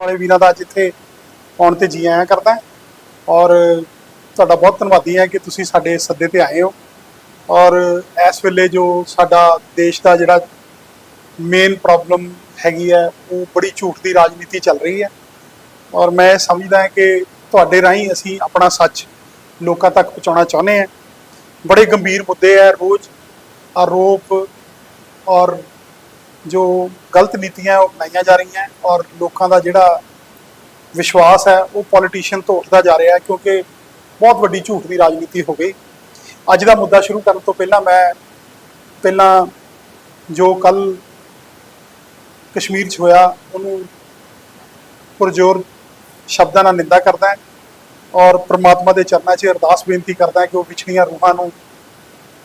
ਵਾਲੇ ਵੀਰਾਂ ਦਾ ਅੱਜ ਇੱਥੇ ਆਉਣ ਤੇ ਜੀ ਆਇਆਂ ਕਰਦਾ ਔਰ ਤੁਹਾਡਾ ਬਹੁਤ ਧੰਨਵਾਦੀ ਹਾਂ ਕਿ ਤੁਸੀਂ ਸਾਡੇ ਸੱਦੇ ਤੇ ਆਏ ਹੋ। ਔਰ ਇਸ ਵੇਲੇ ਜੋ ਸਾਡਾ ਦੇਸ਼ ਦਾ ਜਿਹੜਾ ਮੇਨ ਪ੍ਰੋਬਲਮ ਹੈਗੀ ਹੈ, ਉਹ ਬੜੀ ਝੂਠ ਦੀ ਰਾਜਨੀਤੀ ਚੱਲ ਰਹੀ ਹੈ। ਔਰ ਮੈਂ ਸਮਝਦਾ ਹਾਂ ਕਿ ਤੁਹਾਡੇ ਰਾਹੀਂ ਅਸੀਂ ਆਪਣਾ ਸੱਚ ਲੋਕਾਂ ਤੱਕ ਪਹੁੰਚਾਉਣਾ ਚਾਹੁੰਦੇ ਹਾਂ। ਬੜੇ ਗੰਭੀਰ ਮੁੱਦੇ ਹੈ ਰੋਜ਼ ਆਰੋਪ ਔਰ ਜੋ ਗਲਤ ਨੀਤੀਆਂ ਉਹ ਅਪਣਾਈਆਂ ਜਾ ਰਹੀਆਂ ਔਰ ਲੋਕਾਂ ਦਾ ਜਿਹੜਾ ਵਿਸ਼ਵਾਸ ਹੈ, ਉਹ ਪੋਲੀਟੀਸ਼ੀਅਨ ਤੋਂ ਉੱਠਦਾ ਜਾ ਰਿਹਾ ਹੈ ਕਿਉਂਕਿ ਬਹੁਤ ਵੱਡੀ ਝੂਠ ਦੀ ਰਾਜਨੀਤੀ ਹੋ ਗਈ। ਅੱਜ ਦਾ ਮੁੱਦਾ ਸ਼ੁਰੂ ਕਰਨ ਤੋਂ ਪਹਿਲਾਂ ਮੈਂ ਪਹਿਲਾਂ ਜੋ ਕੱਲ ਕਸ਼ਮੀਰ 'ਚ ਹੋਇਆ, ਉਹਨੂੰ ਪੁਰਜੋਰ ਸ਼ਬਦਾਂ ਨਾਲ ਨਿੰਦਾ ਕਰਦਾ ਔਰ ਪ੍ਰਮਾਤਮਾ ਦੇ ਚਰਨਾਂ 'ਚ ਅਰਦਾਸ ਬੇਨਤੀ ਕਰਦਾ ਕਿ ਉਹ ਵਿਛੜੀਆਂ ਰੂਹਾਂ ਨੂੰ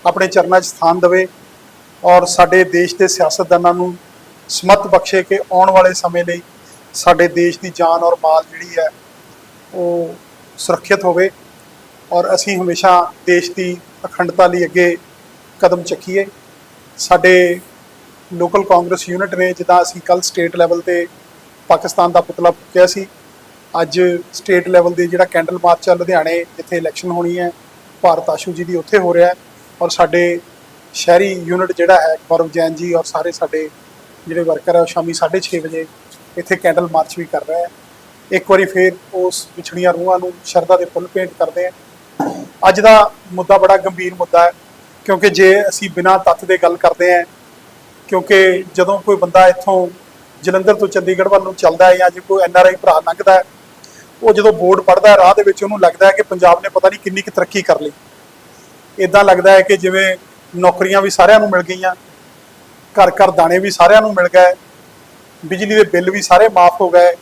ਆਪਣੇ ਚਰਨਾਂ 'ਚ ਸਥਾਨ ਦੇਵੇ। ਔਰ ਸਾਡੇ ਦੇਸ਼ ਦੇ ਸਿਆਸਤਦਾਨਾਂ ਨੂੰ ਸਮਤ ਬਖਸ਼ੇ ਕਿ ਆਉਣ ਵਾਲੇ ਸਮੇਂ ਲਈ ਸਾਡੇ ਦੇਸ਼ ਦੀ ਜਾਨ ਔਰ ਮਾਲ ਜਿਹੜੀ ਹੈ ਉਹ ਸੁਰੱਖਿਅਤ ਹੋਵੇ ਔਰ ਅਸੀਂ ਹਮੇਸ਼ਾ ਦੇਸ਼ ਦੀ ਅਖੰਡਤਾ ਲਈ ਅੱਗੇ ਕਦਮ ਚੱਕੀਏ। ਸਾਡੇ ਲੋਕਲ ਕਾਂਗਰਸ ਯੂਨਿਟ ਨੇ ਜਿੱਦਾਂ ਅਸੀਂ ਕੱਲ ਸਟੇਟ ਲੈਵਲ ਤੇ ਪਾਕਿਸਤਾਨ ਦਾ ਪੁਤਲਾ ਫੂਕਿਆ ਸੀ, ਅੱਜ ਸਟੇਟ ਲੈਵਲ ਦੇ ਜਿਹੜਾ ਕੈਂਡਲ ਮਾਰਚ ਆ, ਲੁਧਿਆਣੇ ਜਿੱਥੇ ਇਲੈਕਸ਼ਨ ਹੋਣੀ ਹੈ, ਭਾਰਤ ਆਸ਼ੂ ਜੀ ਦੀ ਉੱਥੇ ਹੋ ਰਿਹਾ ਹੈ ਔਰ ਸਾਡੇ ਸ਼ਹਿਰੀ ਯੂਨਿਟ ਜਿਹੜਾ ਹੈ, ਗੌਰਵ ਜੈਨ ਜੀ ਔਰ ਸਾਰੇ ਸਾਡੇ ਜਿਹੜੇ ਵਰਕਰ ਹੈ ਉਹ ਸ਼ਾਮੀ 6:30 ਵਜੇ ਇੱਥੇ ਕੈਂਡਲ ਮਾਰਚ ਵੀ ਕਰ ਰਿਹਾ ਹੈ ਇੱਕ ਵਾਰੀ ਫੇਰ ਉਸ ਵਿਛੜੀਆਂ ਰੂਹਾਂ ਨੂੰ ਸ਼ਰਧਾ ਦੇ ਫੁੱਲ ਭੇਂਟ ਕਰਦੇ ਆ। ਅੱਜ ਦਾ ਮੁੱਦਾ ਬੜਾ ਗੰਭੀਰ ਮੁੱਦਾ ਹੈ, ਕਿਉਂਕਿ ਜੇ ਅਸੀਂ ਬਿਨਾਂ ਤੱਥ ਦੇ ਗੱਲ ਕਰਦੇ ਹਾਂ ਕਿਉਂਕਿ ਜਦੋਂ ਕੋਈ ਬੰਦਾ ਇੱਥੋਂ ਜਲੰਧਰ ਤੋਂ ਚੰਡੀਗੜ੍ਹ ਵੱਲ ਨੂੰ ਚੱਲਦਾ ਹੈ ਜਾਂ ਜੇ ਕੋਈ ਐੱਨ ਆਰ ਆਈ ਭਰਾ ਲੰਘਦਾ ਹੈ, ਉਹ ਜਦੋਂ ਬੋਰਡ ਪੜਦਾ ਹੈ, ਰਾਹ ਦੇ ਵਿੱਚ ਉਹਨੂੰ ਲੱਗਦਾ ਹੈ ਕਿ ਪੰਜਾਬ ਨੇ ਪਤਾ ਨਹੀਂ ਕਿੰਨੀ ਕੁ ਤਰੱਕੀ ਕਰ ਲਈ। ਇਦਾਂ ਲੱਗਦਾ ਹੈ ਕਿ ਜਿਵੇਂ ਨੌਕਰੀਆਂ ਵੀ ਸਾਰਿਆਂ ਨੂੰ ਮਿਲ ਗਈਆਂ, ਘਰ ਘਰ ਦਾਣੇ ਵੀ ਸਾਰਿਆਂ ਨੂੰ ਮਿਲ ਗਏ, ਬਿਜਲੀ ਦੇ ਬਿੱਲ ਵੀ ਸਾਰੇ ਮਾਫ ਹੋ ਗਏ।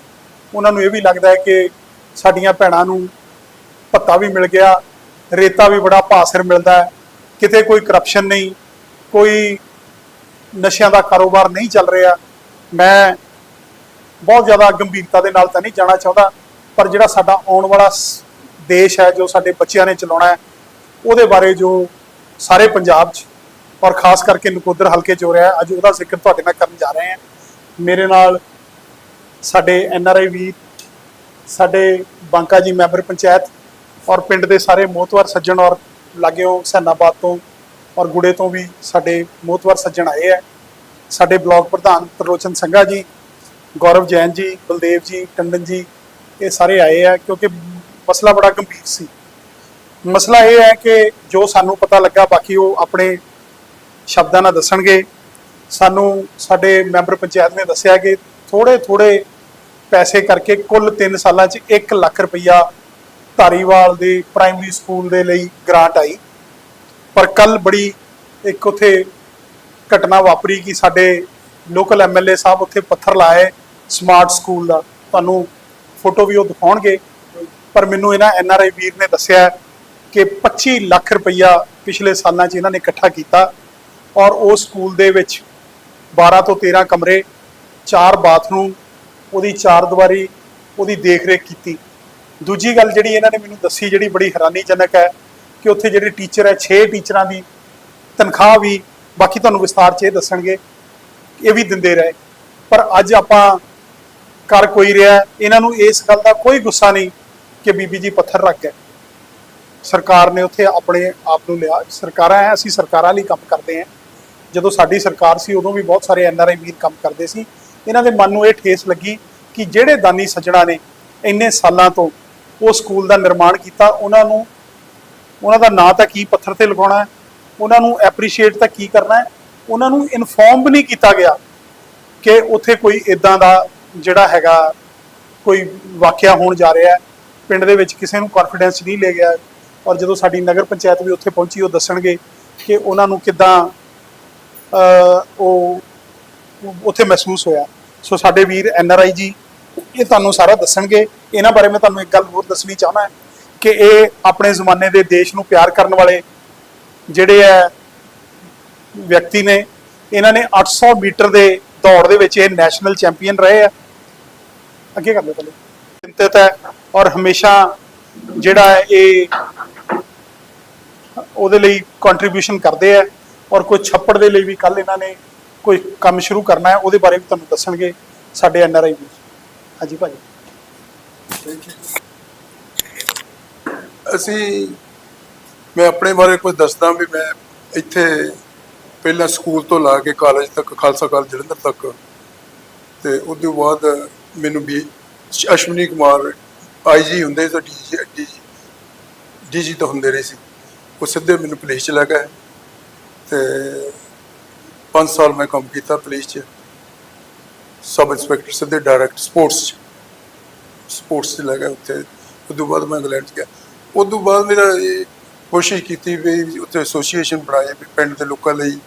ਉਹਨਾਂ ਨੂੰ ਇਹ ਵੀ ਲੱਗਦਾ ਹੈ ਕਿ ਸਾਡੀਆਂ ਭੈਣਾਂ ਨੂੰ ਭੱਤਾ ਵੀ ਮਿਲ ਗਿਆ, ਰੇਤਾ ਵੀ ਬੜਾ ਭਾਅ ਮਿਲਦਾ ਹੈ, ਕਿਤੇ ਕੋਈ ਕਰਪਸ਼ਨ ਨਹੀਂ, ਕੋਈ ਨਸ਼ਿਆਂ ਦਾ ਕਾਰੋਬਾਰ ਨਹੀਂ ਚੱਲ ਰਿਹਾ। ਮੈਂ ਬਹੁਤ ਜ਼ਿਆਦਾ ਗੰਭੀਰਤਾ ਦੇ ਨਾਲ ਤਾਂ ਨਹੀਂ ਜਾਣਾ ਚਾਹੁੰਦਾ, ਪਰ ਜਿਹੜਾ ਸਾਡਾ ਆਉਣ ਵਾਲਾ ਸ- ਦੇਸ਼ ਹੈ, ਜੋ ਸਾਡੇ ਬੱਚਿਆਂ ਨੇ ਚਲਾਉਣਾ ਹੈ, ਉਹਦੇ ਬਾਰੇ ਜੋ ਸਾਰੇ ਪੰਜਾਬ 'ਚ ਔਰ ਖਾਸ ਕਰਕੇ ਨਕੋਦਰ ਹਲਕੇ 'ਚ ਹੋ ਰਿਹਾ ਅੱਜ ਉਹਦਾ ਜ਼ਿਕਰ ਤੁਹਾਡੇ ਨਾਲ ਕਰਨ ਜਾ ਰਹੇ ਹਾਂ। ਮੇਰੇ ਨਾਲ ਸਾਡੇ ਐੱਨ ਆਰ ਆਈ ਵੀਰ ਸਾਡੇ ਬਾਂਕਾ ਜੀ ਮੈਂਬਰ ਪੰਚਾਇਤ ਔਰ ਪਿੰਡ ਦੇ ਸਾਰੇ ਮੋਤਵਰ ਸੱਜਣ ਔਰ ਲਾਗਿਓਂ ਹੁਸੈਨਾਬਾਦ ਤੋਂ ਔਰ ਗੁੜੇ ਤੋਂ ਵੀ ਸਾਡੇ ਮੋਤਵਰ ਸੱਜਣ ਆਏ ਹੈ। ਸਾਡੇ ਬਲਾਕ ਪ੍ਰਧਾਨ ਤਰਲੋਚਨ ਸੰਘਾ ਜੀ, ਗੌਰਵ ਜੈਨ ਜੀ, ਬਲਦੇਵ ਜੀ, ਟੰਡਨ ਜੀ, ਇਹ ਸਾਰੇ ਆਏ ਆ ਕਿਉਂਕਿ ਮਸਲਾ ਬੜਾ ਗੰਭੀਰ ਸੀ। ਮਸਲਾ ਇਹ ਹੈ ਕਿ ਜੋ ਸਾਨੂੰ ਪਤਾ ਲੱਗਾ, ਬਾਕੀ ਉਹ ਆਪਣੇ ਸ਼ਬਦਾਂ ਨਾਲ ਦੱਸਣਗੇ। ਸਾਨੂੰ ਸਾਡੇ ਮੈਂਬਰ ਪੰਚਾਇਤ ਨੇ ਦੱਸਿਆ ਕਿ ਥੋੜੇ ਥੋੜੇ ਪੈਸੇ ਕਰਕੇ ਕੁੱਲ 3 ਸਾਲਾਂ 'ਚ 1 ਲੱਖ ਰੁਪਈਆ ਧਾਰੀਵਾਲ ਦੇ ਪ੍ਰਾਇਮਰੀ ਸਕੂਲ ਦੇ ਲਈ ਗ੍ਰਾਂਟ ਆਈ। ਪਰ ਕੱਲ ਬੜੀ ਇੱਕ ਉਥੇ ਘਟਨਾ ਵਾਪਰੀ ਕਿ ਸਾਡੇ ਲੋਕਲ ਐਮਐਲਏ ਸਾਹਿਬ ਉੱਥੇ ਪੱਥਰ ਲਾਏ ਸਮਾਰਟ ਸਕੂਲ ਦਾ। ਤੁਹਾਨੂੰ ਫੋਟੋ ਵੀ ਉਹ ਦਿਖਾਉਣਗੇ। ਪਰ ਮੈਨੂੰ ਇਹਨਾਂ ਐਨਆਰਆਈ ਵੀਰ ਨੇ ਦੱਸਿਆ ਕਿ 25 ਲੱਖ ਰੁਪਈਆ ਪਿਛਲੇ ਸਾਲਾਂ 'ਚ ਇਹਨਾਂ ਨੇ ਇਕੱਠਾ ਕੀਤਾ। ਔਰ ਉਹ ਸਕੂਲ ਦੇ ਵਿੱਚ 12 ਤੋਂ 13 ਕਮਰੇ, ਚਾਰ ਬਾਥਰੂਮ, ਉਹਦੀ ਚਾਰ ਦੀਵਾਰੀ, ਉਹਦੀ ਦੇਖ-ਰੇਖ ਕੀਤੀ। ਦੂਜੀ ਗੱਲ ਜਿਹੜੀ ਇਹਨਾਂ ਨੇ ਮੈਨੂੰ ਦੱਸੀ, ਜਿਹੜੀ ਬੜੀ ਹੈਰਾਨੀਜਨਕ ਹੈ ਕਿ ਉੱਥੇ ਜਿਹੜੇ ਟੀਚਰ ਹੈ 6 ਟੀਚਰਾਂ ਦੀ ਤਨਖਾਹ ਵੀ, ਬਾਕੀ ਤੁਹਾਨੂੰ ਵਿਸਤਾਰ 'ਚ ਇਹ ਦੱਸਣਗੇ, ਇਹ ਵੀ ਦਿੰਦੇ ਰਹੇ। ਪਰ ਅੱਜ ਆਪਾਂ ਕਰ ਕੋਈ ਰਿਹਾ, ਇਹਨਾਂ ਨੂੰ ਇਸ ਗੱਲ ਦਾ ਕੋਈ ਗੁੱਸਾ ਨਹੀਂ ਕਿ ਬੀਬੀ ਜੀ ਪੱਥਰ ਰੱਖ ਗਏ। ਸਰਕਾਰ ਨੇ ਉੱਥੇ ਆਪਣੇ ਆਪ ਨੂੰ ਲਿਆ, ਸਰਕਾਰਾਂ ਹੈ ਅਸੀਂ ਸਰਕਾਰਾਂ ਲਈ ਕੰਮ ਕਰਦੇ ਹਾਂ। ਜਦੋਂ ਸਾਡੀ ਸਰਕਾਰ ਸੀ, ਉਦੋਂ ਵੀ ਬਹੁਤ ਸਾਰੇ ਐਨਆਰਆਈ ਵੀਰ ਕੰਮ ਕਰਦੇ ਸੀ। ਇਹਨਾਂ ਦੇ ਮਨ ਨੂੰ ਇਹ ਠੇਸ ਲੱਗੀ ਕਿ ਜਿਹੜੇ ਦਾਨੀ ਸੱਜਣਾ ਨੇ ਇੰਨੇ ਸਾਲਾਂ ਤੋਂ ਉਹ ਸਕੂਲ ਦਾ ਨਿਰਮਾਣ ਕੀਤਾ, ਉਹਨਾਂ ਨੂੰ, ਉਹਨਾਂ ਦਾ ਨਾਂ ਤਾਂ ਕੀ ਪੱਥਰ ਤੇ ਲਗਾਉਣਾ ਹੈ? ਉਹਨਾਂ ਨੂੰ ਐਪਰੀਸ਼ੀਏਟ ਤਾਂ ਕੀ ਕਰਨਾ ਹੈ? ਉਹਨਾਂ ਨੂੰ ਇਨਫੋਰਮ ਵੀ ਨਹੀਂ ਕੀਤਾ ਗਿਆ ਕਿ ਉੱਥੇ ਕੋਈ ਇਦਾਂ ਦਾ ਜਿਹੜਾ ਹੈਗਾ ਕੋਈ ਵਾਕਿਆ ਹੋਣ ਜਾ ਰਿਹਾ ਹੈ। ਪਿੰਡ ਦੇ ਵਿੱਚ ਕਿਸੇ ਨੂੰ ਕੌਨਫੀਡੈਂਸ ਨਹੀਂ ਲੈ ਗਿਆ। ਔਰ ਜਦੋਂ ਸਾਡੀ ਨਗਰ ਪੰਚਾਇਤ ਵੀ ਉੱਥੇ ਪਹੁੰਚੀ, ਉਹ ਦੱਸਣਗੇ ਕਿ ਉਹਨਾਂ ਨੂੰ ਕਿੱਦਾਂ ਉਹ ਉੱਥੇ ਮਹਿਸੂਸ ਹੋਇਆ। ਸੋ ਸਾਡੇ ਵੀਰ ਐਨ ਆਰ ਆਈ ਜੀ, ਇਹ ਤੁਹਾਨੂੰ ਸਾਰਾ ਦੱਸਣਗੇ। ਇਹਨਾਂ ਬਾਰੇ ਮੈਂ ਤੁਹਾਨੂੰ ਇੱਕ ਗੱਲ ਹੋਰ ਦੱਸਣੀ ਚਾਹੁੰਦਾ ਕਿ ਇਹ ਆਪਣੇ ਜ਼ਮਾਨੇ ਦੇ ਦੇਸ਼ ਨੂੰ ਪਿਆਰ ਕਰਨ ਵਾਲੇ ਜਿਹੜੇ ਹੈ ਵਿਅਕਤੀ ਨੇ, ਇਹਨਾਂ ਨੇ 800 ਮੀਟਰ ਦੇ ਦੌੜ ਦੇ ਵਿੱਚ ਇਹ ਨੈਸ਼ਨਲ ਚੈਂਪੀਅਨ ਰਹੇ ਆ। ਅੱਗੇ ਕਰ ਲਓ ਪਹਿਲੇ। ਚਿੰਤਤ ਹੈ ਔਰ ਹਮੇਸ਼ਾ ਜਿਹੜਾ ਹੈ ਇਹ ਉਹਦੇ ਲਈ ਕੰਟਰੀਬਿਊਸ਼ਨ ਕਰਦੇ ਆ। ਔਰ ਕੋਈ ਛੱਪੜ ਦੇ ਲਈ ਵੀ ਕੱਲ ਇਹਨਾਂ ਨੇ ਕੋਈ ਕੰਮ ਸ਼ੁਰੂ ਕਰਨਾ ਹੈ, ਉਹਦੇ ਬਾਰੇ ਵੀ ਤੁਹਾਨੂੰ ਦੱਸਣਗੇ ਸਾਡੇ ਐਨ ਆਰ ਆਈ ਵੀ ਹਾਂਜੀ ਭਾਜੀ। ਅਸੀਂ, ਮੈਂ ਆਪਣੇ ਬਾਰੇ ਕੁਝ ਦੱਸਦਾ ਵੀ ਮੈਂ ਇੱਥੇ ਪਹਿਲਾਂ ਸਕੂਲ ਤੋਂ ਲਾ ਕੇ ਕਾਲਜ ਤੱਕ, ਖਾਲਸਾ ਕਾਲਜ ਜਲੰਧਰ ਤੱਕ ਤੇ ਉਸ ਤੋਂ ਬਾਅਦ ਮੈਨੂੰ ਵੀ ਅਸ਼ਵਨੀ ਕੁਮਾਰ ਆਈਜੀ ਹੁੰਦੇ ਤਾਂ ਡੀਜੀ ਡੀਜੀ ਤਾਂ ਹੁੰਦੇ ਰਹੇ ਸੀ। ਉਹ ਸਿੱਧੇ ਮੈਨੂੰ ਪੁਲਿਸ ਚ ਲੈ ਗਏ। ਤੇ 5 ਸਾਲ ਮੈਂ ਕੰਮ ਕੀਤਾ ਪੁਲਿਸ ਚ, ਸਬ ਇੰਸਪੈਕਟਰ ਸਿੱਧੇ ਡਾਇਰੈਕਟ ਸਪੋਰਟਸ ਚ ਸਪੋਰਟਸ ਚ ਲੈ ਗਏ ਉੱਥੇ। ਉਸ ਤੋਂ ਬਾਅਦ ਮੈਂ ਇੰਗਲੈਂਡ ਚ ਗਿਆ। ਉਸ ਤੋਂ ਬਾਅਦ ਮੇਰਾ ਇਹ ਕੋਸ਼ਿਸ਼ ਕੀਤੀ ਵੀ ਉੱਥੇ ਐਸੋਸੀਏਸ਼ਨ ਬਣਾਏ ਵੀ ਪਿੰਡ ਦੇ ਲੋਕਾਂ ਲਈ,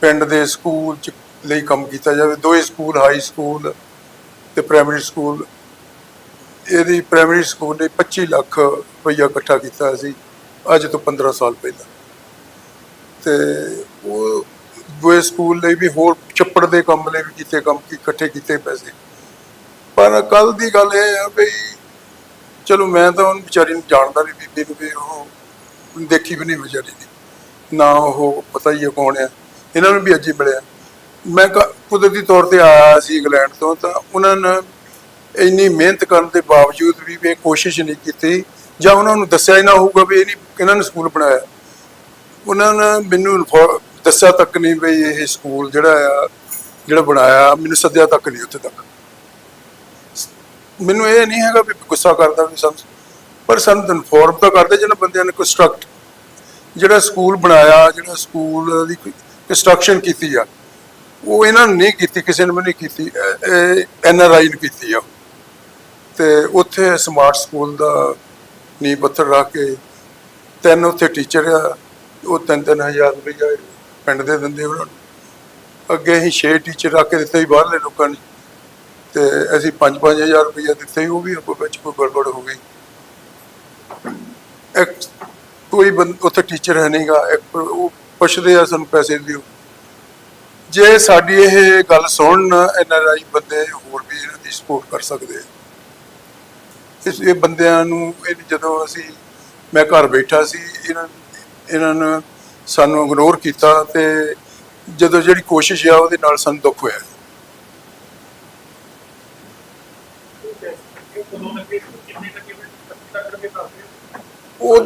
ਪਿੰਡ ਦੇ ਸਕੂਲ ਚ ਲਈ ਕੰਮ ਕੀਤਾ ਜਾਵੇ। ਦੋਏ ਸਕੂਲ ਹਾਈ ਸਕੂਲ ਤੇ ਪ੍ਰਾਇਮਰੀ ਸਕੂਲ ਇਹਦੀ ਪ੍ਰਾਇਮਰੀ ਸਕੂਲ ਨੇ 25 ਲੱਖ ਰੁਪਈਆ ਇਕੱਠਾ ਕੀਤਾ ਸੀ, ਅੱਜ ਤੋਂ 15 ਸਾਲ ਪਹਿਲਾਂ। ਤੇ ਉਹ ਦੋਏ ਸਕੂਲ ਲਈ ਵੀ ਹੋਰ ਚੱਪੜ ਦੇ ਕੰਮ ਲਈ ਵੀ ਕੀਤੇ ਕੰਮ ਇਕੱਠੇ ਕੀਤੇ ਪੈਸੇ। ਪਰ ਕੱਲ ਦੀ ਗੱਲ ਇਹ ਆ ਵੀ ਚਲੋ ਮੈਂ ਤਾਂ ਉਹਨ ਵਿਚਾਰੀ ਨੂੰ ਜਾਣਦਾ ਵੀ ਬੀਬੀ ਨੂੰ ਵੀ ਉਹ ਦੇਖੀ ਵੀ ਨਹੀਂ ਵਿਚਾਰੀ ਦੀ। ਨਾ ਉਹ ਪਤਾ ਹੀ ਹੈ ਕੌਣ ਆ। ਇਹਨਾਂ ਨੂੰ ਵੀ ਅੱਜ ਹੀ ਮਿਲਿਆ। ਮੈਂ ਕ- ਕੁਦਰਤੀ ਤੌਰ ਤੇ ਆਇਆ ਸੀ ਇੰਗਲੈਂਡ ਤੋਂ ਤਾਂ ਉਹਨਾਂ ਨੇ ਇੰਨੀ ਮਿਹਨਤ ਕਰਨ ਦੇ ਬਾਵਜੂਦ ਵੀ ਇਹ ਕੋਸ਼ਿਸ਼ ਨਹੀਂ ਕੀਤੀ ਜਾਂ ਉਹਨਾਂ ਨੂੰ ਦੱਸਿਆ ਹੀ ਨਾ ਹੋਊਗਾ ਵੀ ਇਹ ਨਹੀਂ, ਇਹਨਾਂ ਨੇ ਸਕੂਲ ਬਣਾਇਆ। ਉਹਨਾਂ ਨੇ ਮੈਨੂੰ ਇਨਫੋ- ਦੱਸਿਆ ਤੱਕ ਨਹੀਂ ਵੀ ਇਹ ਸਕੂਲ ਜਿਹੜਾ ਆ, ਜਿਹੜਾ ਬਣਾਇਆ, ਮੈਨੂੰ ਸੱਦਿਆ ਤੱਕ ਨਹੀਂ ਉੱਥੇ ਤੱਕ। ਮੈਨੂੰ ਇਹ ਨਹੀਂ ਹੈਗਾ ਵੀ ਗੁੱਸਾ ਕਰਦਾ ਵੀ ਸਾਨੂੰ ਪਰ ਸਾਨੂੰ ਇਨਫੋਰਮ ਤਾਂ ਕਰਦੇ ਜਿਹਨਾਂ ਬੰਦਿਆਂ ਨੇ ਕੰਸਟਰਕਟ ਜਿਹੜਾ ਸਕੂਲ ਬਣਾਇਆ, ਜਿਹੜਾ ਸਕੂਲ ਦੀ ਕੰਸਟਰਕਸ਼ਨ ਕੀਤੀ ਆ, ਉਹ ਇਹਨਾਂ ਨੇ ਨਹੀਂ ਕੀਤੀ, ਕਿਸੇ ਨੇ ਵੀ ਨਹੀਂ ਕੀਤੀ ਐਨ ਆਰ ਆਈ ਨੇ ਕੀਤੀ ਆ। ਤੇ ਉੱਥੇ ਸਮਾਰਟ ਸਕੂਲ ਦਾ ਨੀਂਹ ਪੱਥਰ ਰੱਖ ਕੇ ਤਿੰਨ ਉੱਥੇ ਟੀਚਰ ਆ ਉਹ ਤਿੰਨ ਤਿੰਨ ਹਜ਼ਾਰ ਰੁਪਈਆ ਪਿੰਡ ਦੇ ਦਿੰਦੇ ਉਹਨਾਂ ਨੂੰ। ਅੱਗੇ ਅਸੀਂ 6 ਟੀਚਰ ਰੱਖ ਕੇ ਦਿੱਤੇ ਸੀ ਬਾਹਰਲੇ ਲੋਕਾਂ ਨੇ। ਤੇ ਅਸੀਂ 5-5000 ਰੁਪਈਆ ਦਿੱਤੇ ਸੀ, ਉਹ ਵੀ ਆਪੋ ਵਿੱਚ ਕੋਈ ਗੜਬੜ ਹੋ ਗਈ। ਇੱਕ ਕੋਈ ਬੰਦ ਉੱਥੇ ਟੀਚਰ ਹੈ ਨਹੀਂਗਾ ਇੱਕ ਉਹ ਪੁੱਛਦੇ ਆ ਸਾਨੂੰ ਪੈਸੇ ਦਿਓ। ਜੇ ਸਾਡੀ ਇਹ ਗੱਲ ਸੁਣਨ ਐਨਆਰਆਈ ਬੰਦੇ ਹੋਰ ਵੀ ਇਹਨਾਂ ਦੀ ਸਪੋਰਟ ਕਰ ਸਕਦੇ ਇਸ, ਇਹ ਬੰਦਿਆਂ ਨੂੰ, ਇਹ ਜਦੋਂ ਅਸੀਂ, ਮੈਂ ਘਰ ਬੈਠਾ ਸੀ, ਇਹਨਾਂ ਇਹਨਾਂ ਨੇ ਸਾਨੂੰ ਇਗਨੋਰ ਕੀਤਾ ਤੇ ਜਦੋਂ ਜਿਹੜੀ ਕੋਸ਼ਿਸ਼ ਆ ਉਹਦੇ ਨਾਲ ਸਾਨੂੰ ਦੁੱਖ ਹੋਇਆ। ਉਹ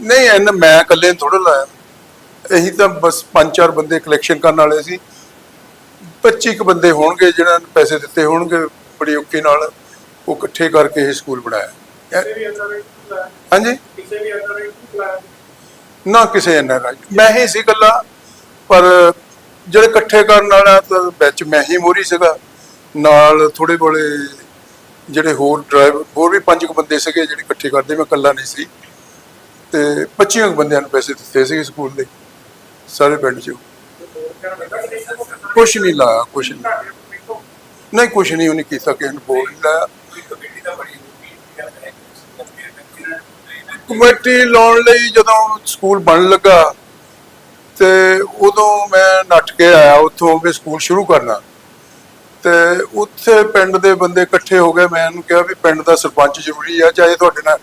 ਨਹੀਂ ਐਨ ਮੈਂ ਇਕੱਲੇ ਥੋੜਾ ਲਾਇਆ। ਅਸੀਂ ਤਾਂ ਬਸ ਪੰਜ ਚਾਰ ਬੰਦੇ ਕਲੈਕਸ਼ਨ ਕਰਨ ਵਾਲੇ ਸੀ। 25 ਕੁ ਬੰਦੇ ਹੋਣਗੇ ਜਿਹਨਾਂ ਨੇ ਪੈਸੇ ਦਿੱਤੇ ਹੋਣਗੇ ਬੜੀ ਔਕੇ ਨਾਲ। ਉਹ ਇਕੱਠੇ ਕਰਕੇ ਇਹ ਸਕੂਲ ਬਣਾਇਆ। ਇਹ- ਹਾਂਜੀ? ਨਾ ਕਿਸੇ ਐਨ ਮੈਂ ਹੀ ਸੀ ਇਕੱਲਾ, ਪਰ ਜਿਹੜੇ ਇਕੱਠੇ ਕਰਨ ਵਾਲਾ ਤਾਂ ਵਿੱਚ ਮੈਂ ਹੀ ਮੋਰੀ ਸੀਗਾ। ਨਾਲ ਥੋੜੇ ਬੋਲੇ ਜਿਹੜੇ ਹੋਰ ਡਰਾਈਵਰ ਹੋਰ ਵੀ ਪੰਜ ਕੁ ਬੰਦੇ ਸੀਗੇ ਜਿਹੜੇ ਇਕੱਠੇ ਕਰਦੇ, ਮੈਂ ਇਕੱਲਾ ਨਹੀਂ ਸੀ। ਤੇ 25 ਬੰਦਿਆਂ ਨੂੰ ਪੈਸੇ ਦਿੱਤੇ ਸੀ ਸਕੂਲ ਦੇ, ਸਾਰੇ ਪਿੰਡ 'ਚ। ਕੁਛ ਨਹੀਂ ਲਾਇਆ, ਕੁਛ ਨਹੀਂ। ਨਹੀਂ, ਕੁਛ ਨਹੀਂ ਉਹਨੇ ਕੀਤਾ, ਕਿਸੇ ਨੂੰ ਬੋਲ ਲਾਇਆ। ਕਮੇਟੀ ਲਾਉਣ ਲਈ ਜਦੋਂ ਸਕੂਲ ਬਣਨ ਲੱਗਾ ਤੇ ਉਦੋਂ ਮੈਂ ਨੱਠ ਕੇ ਆਇਆ, ਉੱਥੋਂ ਵੀ ਸਕੂਲ ਸ਼ੁਰੂ ਕਰਨਾ। ਤੇ ਉੱਥੇ ਪਿੰਡ ਦੇ ਬੰਦੇ ਇਕੱਠੇ ਹੋ ਗਏ, ਮੈਂ ਇਹਨੂੰ ਕਿਹਾ ਵੀ ਪਿੰਡ ਦਾ ਸਰਪੰਚ ਜ਼ਰੂਰੀ ਆ, ਚਾਹੇ ਤੁਹਾਡੇ ਨਾਲ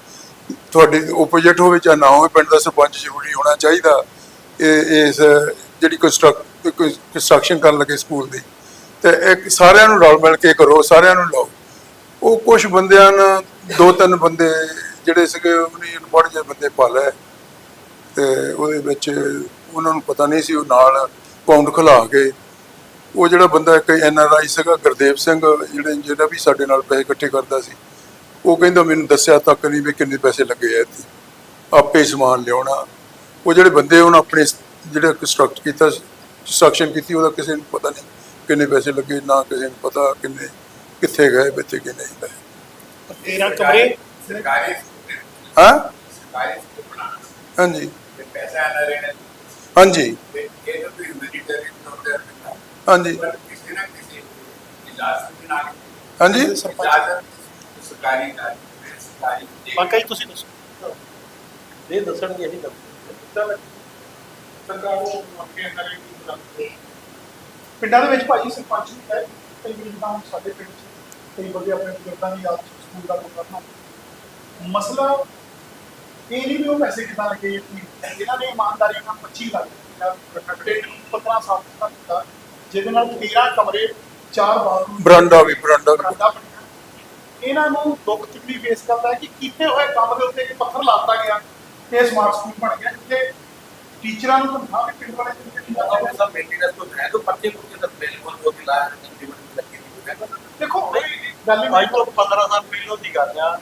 ਤੁਹਾਡੀ ਆਪੋਜੀਟ ਹੋਵੇ ਜਾਂ ਨਾ ਹੋਵੇ, ਪਿੰਡ ਦਾ ਸਰਪੰਚ ਜ਼ਰੂਰੀ ਹੋਣਾ ਚਾਹੀਦਾ। ਇਹ, ਇਸ ਜਿਹੜੀ ਕੰਸਟਰਕ ਕੰਸਟਰਕਸ਼ਨ ਕਰਨ ਲੱਗੇ ਸਕੂਲ ਦੀ। ਤੇ ਇੱਕ ਸਾਰਿਆਂ ਨੂੰ ਰਲ ਮਿਲ ਕੇ ਕਰੋ, ਸਾਰਿਆਂ ਨੂੰ ਲਾਓ। ਉਹ ਕੁਝ ਬੰਦਿਆਂ ਨੇ ਦੋ ਤਿੰਨ ਬੰਦੇ ਜਿਹੜੇ ਸੀਗੇ ਉਹਨੇ ਅਨਪੜ੍ਹ ਜਿਹੇ ਬੰਦੇ ਪਾ ਲਏ ਤੇ ਉਹਦੇ ਵਿੱਚ ਉਹਨਾਂ ਨੂੰ ਪਤਾ ਨਹੀਂ ਸੀ ਉਹ ਨਾਲ ਅਕਾਊਂਟ ਖੁਲਾ ਕੇ ਉਹ ਜਿਹੜਾ ਬੰਦਾ ਇੱਕ ਐਨ ਆਰ ਆਈ ਸੀਗਾ ਗੁਰਦੇਵ ਸਿੰਘ ਜਿਹੜੇ ਜਿਹੜਾ ਵੀ ਸਾਡੇ ਨਾਲ ਪੈਸੇ ਇਕੱਠੇ ਕਰਦਾ ਸੀ ਉਹ ਕਹਿੰਦਾ ਮੈਨੂੰ ਦੱਸਿਆ ਤੱਕ ਨਹੀਂ ਵੀ ਕਿੰਨੇ ਪੈਸੇ ਲੱਗੇ ਆ ਇੱਥੇ। ਆਪੇ ਸਮਾਨ ਲਿਆਉਣਾ। ਉਹ ਜਿਹੜੇ ਬੰਦੇ ਉਹਨਾਂ ਆਪਣੇ ਜਿਹੜਾ ਕੰਸਟਰਕਟ ਕੀਤਾ ਕੰਸਟਰਕਸ਼ਨ ਕੀਤੀ ਉਹਦਾ ਕਿਸੇ ਨੂੰ ਪਤਾ ਨਹੀਂ ਕਿੰਨੇ ਪੈਸੇ ਲੱਗੇ ਨਾ ਕਿਸੇ ਨੂੰ ਪਤਾ ਕਿੰਨੇ ਕਿੱਥੇ ਗਏ ਬੱਚੇ ਕਿ ਨਹੀਂ ਗਏ 13 ਕਮਰੇ ਸਰਕਾਰੀ ਹਾਂ? ਸਰਕਾਰੀ ਸਕੂਲ ਬਣਾਉਣਾ ਹਾਂਜੀ। ਤੇ ਪੈਸਾ ਨਾ ਰਹਿਣਾ। ਹਾਂਜੀ। ਤੇ ਇਹ ਤਾਂ ਕੋਈ ਮਿਲਟਰੀ ਤੌਰ ਤੇ ਰੱਖਣਾ ਹਾਂਜੀ। ਪਰ ਕਿਸੇ ਨਾ ਕਿਸੇ ਇਜਾਜ਼ਤ ਦੇ ਨਾਲ ਹਾਂਜੀ। ਇਜਾਜ਼ਤ ਸਰਕਾਰੀ ਦਾ ਸਰਕਾਰੀ ਬਾਕੀ ਤੁਸੀਂ ਦੱਸੋ। ਇਹ ਦੱਸਣਗੇ ਅਸੀਂ ਦੱਸ ਸਰਕਾਰ ਨੂੰ ਅੱਗੇ ਕਰੇ ਕੀ ਪਿੰਡਾਂ ਦੇ ਵਿੱਚ ਭਾਜੀ ਸਰਪੰਚ ਵੀ ਹੈ। ਕਈ ਵਾਰੀ ਤਾਂ ਹੁਣ ਸਾਡੇ ਪਿੰਡ 'ਚ ਕਈ ਬੰਦੇ ਆਪਣੇ ਬਜ਼ੁਰਗਾਂ ਦੀ ਯਾਦ ਸਕੂਲ ਦਾ ਕੰਮ ਕਰਨਾ ਮਸਲਾ ਇਹ ਨਹੀਂ ਵੀ ਉਹ ਪੈਸੇ ਕਿੱਦਾਂ ਲੱਗੇ ਇਹਨਾਂ ਨੇ ਇਮਾਨਦਾਰੀ ਨਾਲ 25 ਲੱਖ ਕੱਟੇ 15 ਸਾਲ ਤੱਕ ਦਿੱਤਾ। ਜਿਹਦੇ ਨਾਲ 13 ਕਮਰੇ ਚਾਰ ਬਾਥਰੂਮ ਬਰਾਂਡਾ ਵੀ ਬਰਾਂਡਾ ਇਹਨਾਂ ਨੂੰ ਦੁੱਖ ਤਕਲੀਫ ਫੇਸ ਕਰਦਾ ਕਿ ਕੀਤੇ ਹੋਏ ਕੰਮ ਦੇ ਉੱਤੇ ਇੱਕ ਪੱਥਰ ਲਾਤਾ ਗਿਆ ਤੇ ਸਮਾਰਟ ਸਕੂਲ ਬਣ ਗਿਆ। ਜਿੱਥੇ ਟੀਚਰਾਂ ਨੂੰ ਤਨਖਾਹ ਵੀ ਪਿੰਡ ਵਾਲੇ ਦੇ ਦਿੱਤੀ ਤੋਂ ਹੈ। ਤਾਂ ਪੱਤੇ ਪੁੱਤੇ ਤਾਂ ਬਿਲਕੁਲ ਉਹ ਦਿਲਾ ਦੇਖੋ ਗੱਲ ਹੀ ਮਾਈਕਰੋ 15 ਸਾਲ ਪਹਿਲਾਂ ਦੀ ਗੱਲ ਆ।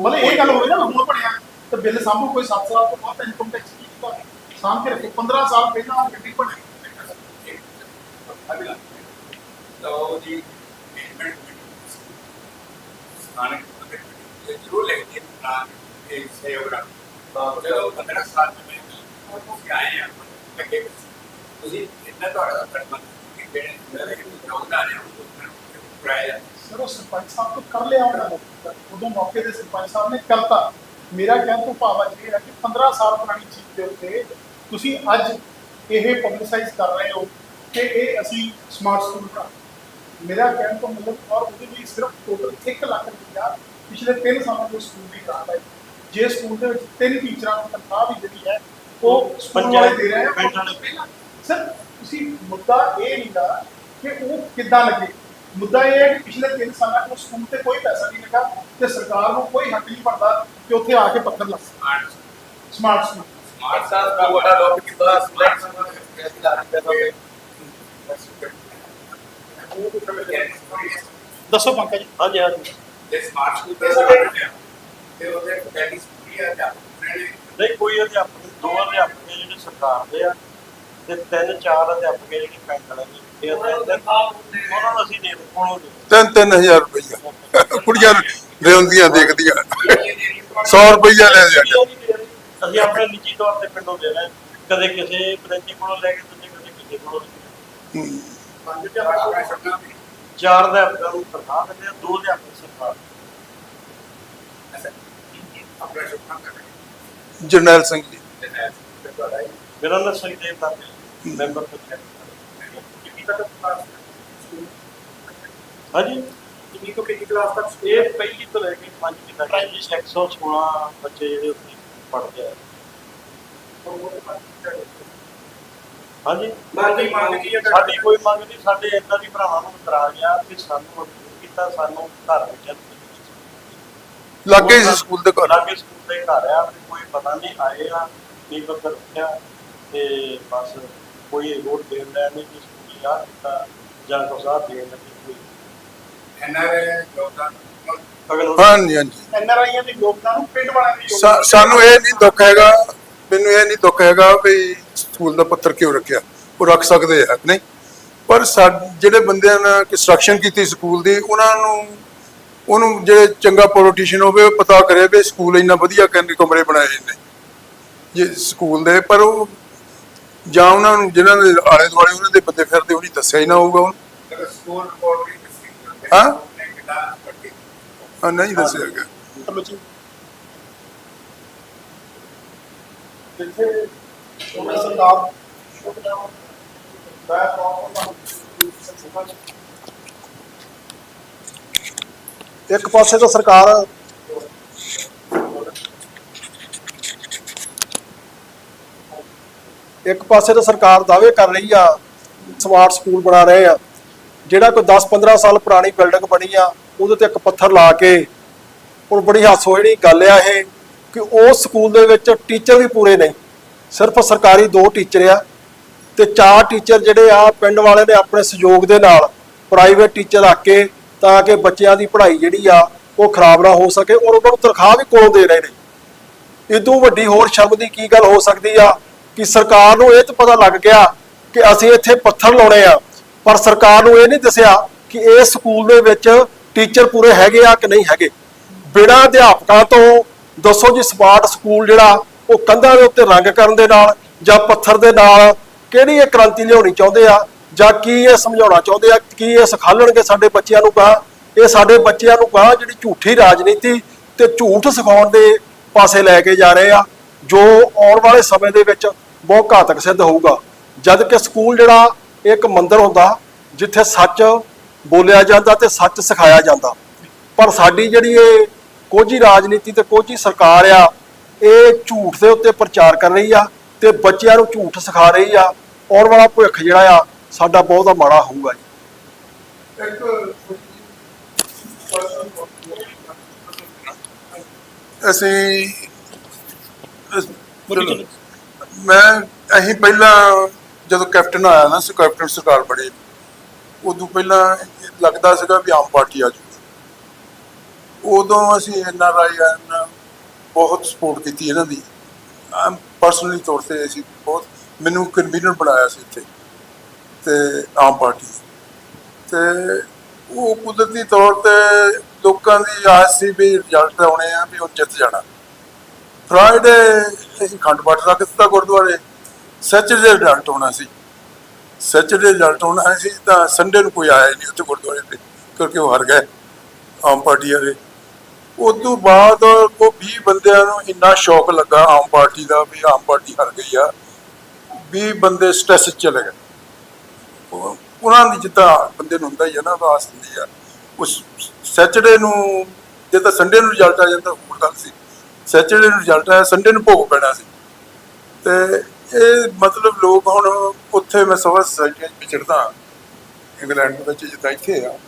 ਮਤਲਬ ਇਹ ਗੱਲ ਹੋਵੇ ਨਾ ਹੁਣ ਬਣਿਆ। ਤੇ ਬਿੱਲ ਸਾਹਮਣੇ ਕੋਈ 7 ਸਾਲ ਤੋਂ ਬਾਅਦ ਇਨਕਮ ਟੈਕਸ ਕੀ ਕੀਤਾ। ਸਾਂਭ ਕੇ ਰੱਖੇ। 15 ਸਾਲ ਪਹਿਲਾਂ ਉਹ ਗੱਡੀ ਬਣੀ ਅਗਲਾ ਤਾਂ ਜੀ ਮੈਨੇਜਮੈਂਟ ਸਥਾਨਕ ਪੱਧਰ ਤੇ ਜ਼ਰੂਰ ਲਿਖਦੇ ਨਾ ਇਹ ਸਹਿਯੋਗ ਨਾਲ ਜਦੋਂ 15 ਸਾਲ में मैं ਤੁਸੀਂ ਆਏ ਆ ਲੱਗੇ ਤੁਸੀਂ ਇੰਨਾ ਤੁਹਾਡਾ ਕਰਮਨ ਕਿ ਜਿਹੜੇ ਮੇਰੇ ਯੋਗਦਾਨ ਹੈ ਉਹ ਪ੍ਰਾਇਆ ਸਰ ਸਰਪੰਚ ਸਾਹਿਬ ਤੋਂ ਕਰ ਲਿਆ ਉਹਨਾਂ ਉਦੋਂ ਮੌਕੇ ਦੇ ਸਰਪੰਚ ਸਾਹਿਬ ਨੇ ਕਰਤਾ। ਮੇਰਾ ਕਹਿਣ ਤੋਂ ਭਾਵ ਇਹ ਹੈ ਕਿ 15 ਸਾਲ ਪੁਰਾਣੀ ਚੀਜ਼ ਦੇ ਉੱਤੇ ਤੁਸੀਂ ਅੱਜ ਇਹ ਪਬਲਿਸਾਈਜ਼ ਕਰ ਰਹੇ ਹੋ ਕਿ ਇਹ ਅਸੀਂ ਸਮਾਰਟ ਸਕੂਲ ਬਣਾ ਮੇਰਾ ਕਹਿਣ ਤੋਂ ਮਤਲਬ ਔਰ ਉਹਦੇ ਲਈ ਸਿਰਫ ਟੋਟਲ 1 ਲੱਖ ਰੁਪਇਆ ਪਿਛਲੇ 3 ਸਾਲਾਂ ਤੋਂ ਸਕੂਲ ਦੀ ਕਰਾਤਾ ਹੈ ਜੇ ਸਕੂਲ ਦੇ ਵਿੱਚ ਤਿੰਨ ਟੀਚਰਾਂ ਨੂੰ ਤਨਖਾਹ ਵੀ ਜਿਹੜੀ ਹੈ ਉਹ ਵਾਲੇ ਦੇ ਰਹੇ ਵਾਲੇ ਸਰ ਤੁਸੀਂ ਮੁੱਦਾ ਇਹ ਨਹੀਂਗਾ ਕਿ ਉਹ ਕਿੱਦਾਂ ਲੱਗੇ। ਮੁੱਦਾ ਇਹ ਹੈ ਕਿ ਪਿਛਲੇ 3 ਸਾਲਾਂ ਤੋਂ ਸਕੂਲ ਤੇ ਕੋਈ ਪੈਸਾ ਨਹੀਂ ਲੱਗਾ ਤੇ ਸਰਕਾਰ ਨੂੰ ਕੋਈ ਹੱਕ ਨਹੀਂ ਪੜਦਾ ਕਿ ਉੱਥੇ ਆ ਕੇ ਪੱਥਰ ਲਾ ਸਮਾਰਟ ਸਮਾਰਟ ਦੱਸੋ ਪੰਕਜ। ਹਾਂਜੀ ਹਾਂਜੀ। ਤੇ ਸਮਾਰਟ ਸਕੂਲ ਤੇ ਉਹਦੇ ਕੈਂਡੀ ਸਕੂਲ ਨਹੀਂ ਕੋਈ ਅਧਿਆਪਕ ਦੋ ਅਧਿਆਪਕ ਜਿਹੜੇ ਸਰਕਾਰ ਦੇ ਆ ਤੇ ਤਿੰਨ ਚਾਰ ਅਧਿਆਪਕ ਜਿਹੜੇ ਪਿੰਡ ਵਾਲੇ ਨੇ। ਤਾਂ ਦੇ ਦੇ ਤਿੰਨ ਤਿੰਨ ਹਜ਼ਾਰ ਰੁਪਈਆ। ਕੁੜੀਆਂ ਰੋਂਦੀਆਂ ਦੇਖਦੀਆਂ। 100 ਰੁਪਈਆ ਲੈ ਜਾਂਦੇ ਅਸੀਂ ਆਪਣੇ ਨਿੱਜੀ ਤੌਰ ਤੇ ਪਿੰਡੋਂ ਦੇ ਰਹੇ। ਕਦੇ ਕਿਸੇ ਪ੍ਰਿੰਸੀ ਕੋਲੋਂ ਲੈ ਕੇ ਦਿੰਦੇ ਕਦੇ ਕਿਸੇ ਕੋਲੋਂ। ਪੰਜ ਆਪਣਾ ਸ਼ਬਦਾਂ ਵੀ ਚਾਰ ਅਧਿਆਪਕਾਂ ਨੂੰ ਤਨਖਾਹ ਦਿੰਦੇ ਆ ਦੋ ਅਧਿਆਪਕ ਸਰਕਾਰ। ਅੱਛਾ ਆਪਣਾ ਸ਼ਬਦਾਂ ਕਰ ਰਹੇ ਜਰਨੈਲ ਸਿੰਘ ਜੀ। ਤੇ ਤੇ ਮੇਰਾ ਨਾਮ ਸੁਖਦੇਵ ਦਾ ਮੈਂਬਰ ਪੰਚਾਇਤ। ਤੱਕ ਕਲਾਸ ਹਾਂਜੀ? ਕਿੰਨੀ ਤੋਂ ਕਿੰਨੀ ਕਲਾਸ ਤੱਕ ਇਹ ਪਹਿਲੀ ਤੋਂ ਲੈ ਕੇ ਪੰਜਵੀਂ ਤੱਕ। ਜੀ 116 ਬੱਚੇ ਜਿਹੜੇ ਉੱਥੇ ਪੜ੍ਹਦੇ ਆ। ਹਾਂਜੀ? ਮੰਗ ਦੀ ਮੰਗ ਕੀ ਹੈ? ਸਾਡੀ ਕੋਈ ਮੰਗ ਨਹੀਂ ਸਾਡੇ ਏਦਾਂ ਦੀ ਭਰਾਵਾਂ ਨੂੰ ਇਤਰਾਜ਼ ਆ ਕਿ ਸਾਨੂੰ ਕੀਤਾ ਸਾਨੂੰ ਘਰ ਵਿੱਚ ਲੱਗੇ ਸਕੂਲ ਦੇ ਘਰ। ਲਾਗੇ ਸਕੂਲ ਦੇ ਘਰ ਆ ਤੇ ਕੋਈ ਪਤਾ ਨਹੀਂ ਆਏ ਆ ਨਹੀਂ ਪਤਾ ਰੱਖਿਆ ਤੇ ਬਸ ਕੋਈ ਰੋਡ ਦੇਣ ਲੈ ਨਹੀਂ ਕਿ ਸਕੂਲ ਯਾਰ ਕੀਤਾ ਜਾਂ ਕੁਛ ਆ ਦੇਣ ਲੱਗੇ ਕੋਈ ਐਨਆਰਏ ਯੋਗਦਾਨ ਅਗਲ ਹਾਂਜੀ ਹਾਂਜੀ ਐਨਆਰਆਈਆਂ ਦੇ ਯੋਗਦਾਨ ਨੂੰ ਪਿੰਡ ਵਾਲਿਆਂ ਦੇ ਸਾ- ਯੋਗਦਾਨ ਸਾਨੂੰ ਇਹ ਨਹੀਂ ਦੁੱਖ ਹੈਗਾ ਮੈਨੂੰ ਇਹ ਨਹੀਂ ਦੁੱਖ ਹੈਗਾ ਵੀ ਸਕੂਲ ਦਾ ਪੱਤਰ ਕਿਉਂ ਰੱਖਿਆ। ਉਹ ਰੱਖ ਸਕਦੇ ਆ ਨਹੀਂ। ਪਰ ਸਾ ਜਿਹੜੇ ਬੰਦਿਆਂ ਨੇ ਕੰਸਟਰਕਸ਼ਨ ਕੀਤੀ ਸਕੂਲ ਦੀ ਉਹਨਾਂ ਨੂੰ ਉਹਨੂੰ ਜਿਹੜੇ ਚੰਗਾ ਪੋਲੀਟੀਸ਼ੀਅਨ ਹੋਵੇ ਉਹ ਪਤਾ ਕਰੇ ਵੀ ਸਕੂਲ ਇੰਨਾ ਵਧੀਆ ਕਿੰਨੇ ਕਮਰੇ ਬਣਾਏ ਨੇ। ਜੇ ਸਕੂਲ ਦੇ ਪਰ ਉਹ ਜਾਂ ਉਹਨਾਂ ਨੂੰ ਜਿਨ੍ਹਾਂ ਦੇ ਆਲੇ ਦੁਆਲੇ ਉਹਨਾਂ ਦੇ ਬੰਦੇ ਫਿਰਦੇ ਉਹ ਨਹੀਂ ਦੱਸਿਆ ਹੀ ਨਾ ਹੋਊਗਾ ਉਹਨੂੰ। ਹਾਂ? ਨਹੀਂ ਦੱਸਿਆ ਉਹਨਾਂ ਮੈਂ ਇੱਕ ਪਾਸੇ ਤਾਂ ਸਰਕਾਰ ਇੱਕ ਪਾਸੇ ਤਾਂ ਸਰਕਾਰ ਦਾਅਵੇ ਕਰ ਰਹੀ ਆ, ਸਮਾਰਟ ਸਕੂਲ ਬਣਾ ਰਹੇ ਆ। ਜਿਹੜਾ ਕੋਈ 10-15 ਸਾਲ ਪੁਰਾਣੀ ਬਿਲਡਿੰਗ ਬਣੀ ਆ, ਉਹਦੇ ਤੇ ਇੱਕ ਪੱਥਰ ਲਾ ਕੇ, ਹੁਣ ਬੜੀ ਹਾਸੋ ਜਿਹੜੀ ਗੱਲ ਆ ਇਹ, ਕਿ ਉਸ ਸਕੂਲ ਦੇ ਵਿੱਚ ਟੀਚਰ ਵੀ ਪੂਰੇ ਨਹੀਂ ਸਿਰਫ ਸਰਕਾਰੀ ਦੋ ਟੀਚਰ ਆ ਤੇ ਚਾਰ ਟੀਚਰ ਜਿਹੜੇ ਆ, ਪਿੰਡ ਵਾਲੇ ਨੇ ਆਪਣੇ ਸਹਿਯੋਗ ਦੇ ਨਾਲ ਪ੍ਰਾਈਵੇਟ ਟੀਚਰ ਰੱਖ ਕੇ, ਤਾਂ ਕਿ ਬੱਚਿਆਂ ਦੀ ਪੜ੍ਹਾਈ ਜਿਹੜੀ ਆ, ਉਹ ਖਰਾਬ ਨਾ ਹੋ ਸਕੇ ਔਰ ਉਹਨਾਂ ਨੂੰ ਤਨਖਾਹ ਵੀ ਕੋਲੋਂ ਦੇ ਰਹੇ ਨੇ। ਇਦੋਂ ਵੱਡੀ ਹੋਰ ਸ਼ਰਮ ਦੀ ਕੀ ਗੱਲ ਹੋ ਸਕਦੀ ਆ? ਕਿ ਸਰਕਾਰ ਨੂੰ ਇਹ ਤਾਂ ਪਤਾ ਲੱਗ ਗਿਆ ਕਿ ਅਸੀਂ ਇੱਥੇ ਪੱਥਰ ਲਾਉਣੇ ਆ, ਪਰ ਸਰਕਾਰ ਨੂੰ ਇਹ ਨਹੀਂ ਦੱਸਿਆ ਕਿ ਇਹ ਸਕੂਲ ਦੇ ਵਿੱਚ ਟੀਚਰ ਪੂਰੇ ਹੈਗੇ ਆ ਕਿ ਨਹੀਂ ਹੈਗੇ। ਬਿਨਾਂ ਅਧਿਆਪਕਾਂ ਤੋਂ ਦੱਸੋ ਜੀ ਸਮਾਰਟ ਸਕੂਲ ਜਿਹੜਾ, ਉਹ ਕੰਧਾਂ ਦੇ ਉੱਤੇ ਰੰਗ ਕਰਨ ਦੇ ਨਾਲ ਜਾਂ ਪੱਥਰ ਦੇ ਨਾਲ ਕਿਹੜੀ ਇਹ ਕ੍ਰਾਂਤੀ ਲਿਆਉਣੀ ਚਾਹੁੰਦੇ ਆ ਜਾਂ ਕੀ ਇਹ ਸਮਝਾਉਣਾ ਚਾਹੁੰਦੇ ਆ, ਕੀ ਇਹ ਸਿਖਾਲਣਗੇ ਸਾਡੇ ਬੱਚਿਆਂ ਨੂੰ ਕਹਾ ਇਹ ਸਾਡੇ ਬੱਚਿਆਂ ਨੂੰ ਕਹਾ ਜਿਹੜੀ ਝੂਠੀ ਰਾਜਨੀਤੀ ਤੇ ਝੂਠ ਸਿਖਾਉਣ ਦੇ ਪਾਸੇ ਲੈ ਕੇ ਜਾ ਰਹੇ ਆ, ਜੋ ਆਉਣ ਵਾਲੇ ਸਮੇਂ ਦੇ ਵਿੱਚ ਬਹੁਤ ਘਾਤਕ ਸਿੱਧ ਹੋਊਗਾ। ਜਦ ਕਿ ਸਕੂਲ ਜਿਹੜਾ ਇੱਕ ਮੰਦਿਰ ਹੁੰਦਾ ਜਿੱਥੇ ਸੱਚ ਬੋਲਿਆ ਜਾਂਦਾ ਤੇ ਸੱਚ ਸਿਖਾਇਆ ਜਾਂਦਾ। ਪਰ ਸਾਡੀ ਜਿਹੜੀ ਇਹ ਕੋਝੀ ਰਾਜਨੀਤੀ ਤੇ ਕੋਝੀ ਸਰਕਾਰ ਆ ਇਹ ਝੂਠ ਦੇ ਉੱਤੇ ਪ੍ਰਚਾਰ ਕਰ ਰਹੀ ਆ ਤੇ ਬੱਚਿਆਂ ਨੂੰ ਝੂਠ ਸਿਖਾ ਰਹੀ ਆ। ਆਉਣ ਵਾਲਾ ਭਵਿੱਖ ਜਿਹੜਾ ਆ ਸਾਡਾ ਬਹੁਤ ਮਾੜਾ ਹੋਊਗਾ ਜੀ। ਇੱਕ ਅਸੀਂ ਮੈਂ ਅਸੀਂ ਪਹਿਲਾਂ ਜਦੋਂ ਕੈਪਟਨ ਆਇਆ ਨਾ ਸੀ, ਕੈਪਟਨ ਸਰਕਾਰ ਬਣੀ, ਉਦੋਂ ਪਹਿਲਾਂ ਲੱਗਦਾ ਸੀਗਾ ਵੀ ਆਮ ਪਾਰਟੀ ਆ ਜੂਗੀ। ਉਦੋਂ ਅਸੀਂ ਐਨ ਆਰ ਆਈ ਬਹੁਤ ਸਪੋਰਟ ਕੀਤੀ ਇਹਨਾਂ ਦੀ। ਪਰਸਨਲੀ ਤੌਰ ਤੇ ਅਸੀਂ ਬਹੁਤ, ਮੈਨੂੰ ਕਨਵੀਨਰ ਬਣਾਇਆ ਸੀ ਇੱਥੇ, ਤੇ ਆਮ ਪਾਰਟੀ ਤੇ ਉਹ ਕੁਦਰਤੀ ਤੌਰ ਤੇ ਲੋਕਾਂ ਦੀ ਆਸ ਸੀ ਵੀ ਰਿਜ਼ਲਟ ਆਉਣੇ ਆ, ਵੀ ਉਹ ਜਿੱਤ ਜਾਣਾ। ਫਰਾਈਡੇ ਅਸੀਂ ਖੰਡ ਪਾਠ ਰੱਖ ਦਿੱਤਾ ਗੁਰਦੁਆਰੇ। ਸੈਚਰਡੇ ਰਿਜ਼ਲਟ ਹੋਣਾ ਸੀ। ਸੈਚਰਡੇ ਰਿਜ਼ਲਟ ਹੋਣਾ ਸੀ ਤਾਂ ਸੰਡੇ ਨੂੰ ਕੋਈ ਆਇਆ ਨਹੀਂ ਉੱਥੇ ਗੁਰਦੁਆਰੇ ਤੇ, ਕਿਉਂਕਿ ਉਹ ਹਰ ਗਏ ਆਮ ਪਾਰਟੀ ਵਾਲੇ ਉਸ ਤੋਂ ਬਾਅਦ ਉਹ 20 ਬੰਦਿਆਂ ਨੂੰ ਇੰਨਾ ਸ਼ੌਕ ਲੱਗਾ ਆਮ ਪਾਰਟੀ ਦਾ ਵੀ ਆਮ ਪਾਰਟੀ ਹਰ ਗਈ ਆ। 20 ਬੰਦੇ ਸਟ੍ਰੈਸ ਚਲੇ ਗਏ। ਉਹਨਾਂ ਦੀ ਜਿੱਦਾਂ ਬੰਦੇ ਨੂੰ ਹੁੰਦਾ ਹੀ ਆ ਨਾ ਆਸ ਹੁੰਦੀ ਆ। ਉਸ ਸੈਚਰਡੇ ਨੂੰ, ਜੇ ਤਾਂ ਸੰਡੇ ਨੂੰ ਰਿਜ਼ਲਟ ਆ ਜਾਂਦਾ, ਹੋਰ ਗੱਲ ਸੀ। ਸੈਚਰਡੇ ਨੂੰ ਰਿਜ਼ਲਟ ਆਇਆ ਸੰਡੇ ਨੂੰ ਭੋਗ ਪੈਣਾ ਸੀ। ਤੇ ਇਹ ਮਤਲਬ ਲੋਕ ਹੁਣ ਉੱਥੇ ਮੈਂ ਸਵਾ ਸੁਸਾਇਟੀਆਂ 'ਚ ਵਿਚਰਦਾ ਇੰਗਲੈਂਡ ਵਿੱਚ ਜਿੱਦਾਂ ਇੱਥੇ ਆ